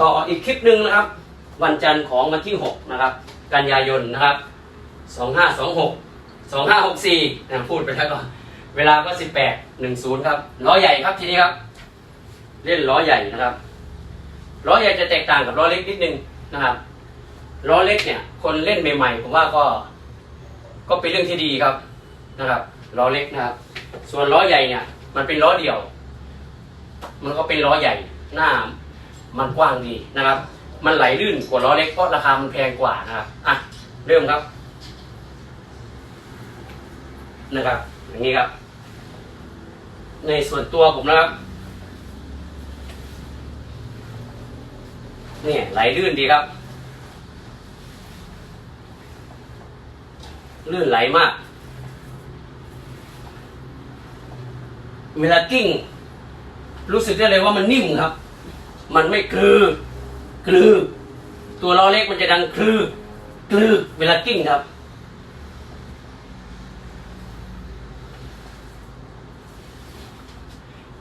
ต่ออีกคลิปหนึ่งนะครับ วันจันทร์ของวันที่ 6 นะครับ กันยายนนะครับ 2526 2564นะพูดไปแล้วก็เวลาก็ 18 10 ครับล้อใหญ่ครับทีนี้ครับ เล่นล้อใหญ่นะครับล้อใหญ่จะแตกต่างกับล้อเล็กนิดนึงนะครับล้อเล็กเนี่ย คนเล่นใหม่ๆผมว่าก็ ก็เป็นเรื่องที่ดีครับนะครับล้อเล็กนะครับ ส่วนล้อใหญ่เนี่ย มันเป็นล้อเดี่ยว มันก็เป็นล้อใหญ่หน้า มันกว้างดีนะครับ มันไหลลื่นกว่าล้อเล็กเพราะราคามันแพงกว่านะครับอะเริ่มครับ นะครับ อย่างนี้ครับ ในส่วนตัวผมนะครับเนี่ยไหลลื่นดีครับ ลื่นไหลมากเวลากิ้ง รู้สึกได้เลยว่ามันนิ่มครับ มันไม่กลือกลือ ตัวล้อเล็กมันจะดังกลือกลือเวลากิ้งครับ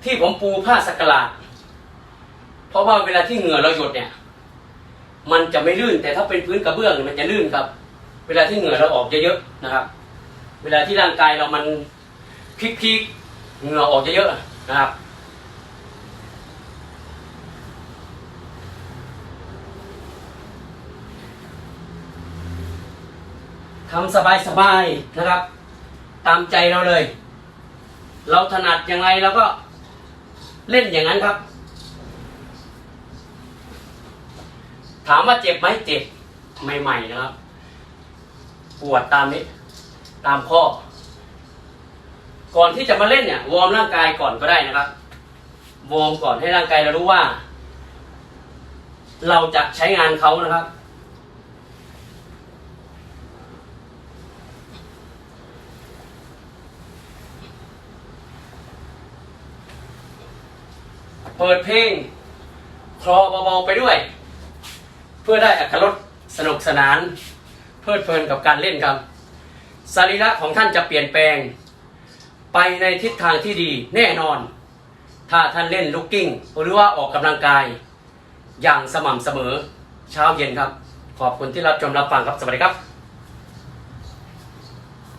ที่ผมปูผ้าสักหลาดเพราะว่าเวลาที่เหงื่อเราหยดเนี่ย มันจะไม่ลื่น แต่ถ้าเป็นพื้นกระเบื้องมันจะลื่นครับ เวลาที่เหงื่อเราออกเยอะๆนะครับ เวลาที่ร่างกายเรามันพลิกๆเหงื่อออกเยอะๆนะครับ ทำสบายๆนะครับ ตามใจเราเลย เราถนัดยังไงเราก็เล่นอย่างนั้นครับ ถามว่าเจ็บไหมเจ็บใหม่ๆนะครับ ปวดตามนี้ ตามข้อ ก่อนที่จะมาเล่นเนี่ยวอร์มร่างกายก่อนก็ได้นะครับวอร์มก่อนให้ร่างกายเรารู้ว่า เราจะใช้งานเขานะครับ เปิดเพลงคลอเบาๆไปด้วย เพื่อได้อัตรสสนุกสนาน เพลิดเพลินกับการเล่นครับสรีระของท่านจะเปลี่ยนแปลง ไปในทิศทางที่ดีแน่นอน ถ้าท่านเล่นลุกกิ้งหรือว่าออกกำลังกาย อย่างสม่ำเสมอเช้าเย็นครับ ขอบคุณที่รับชมรับฟังครับสวัสดีครับ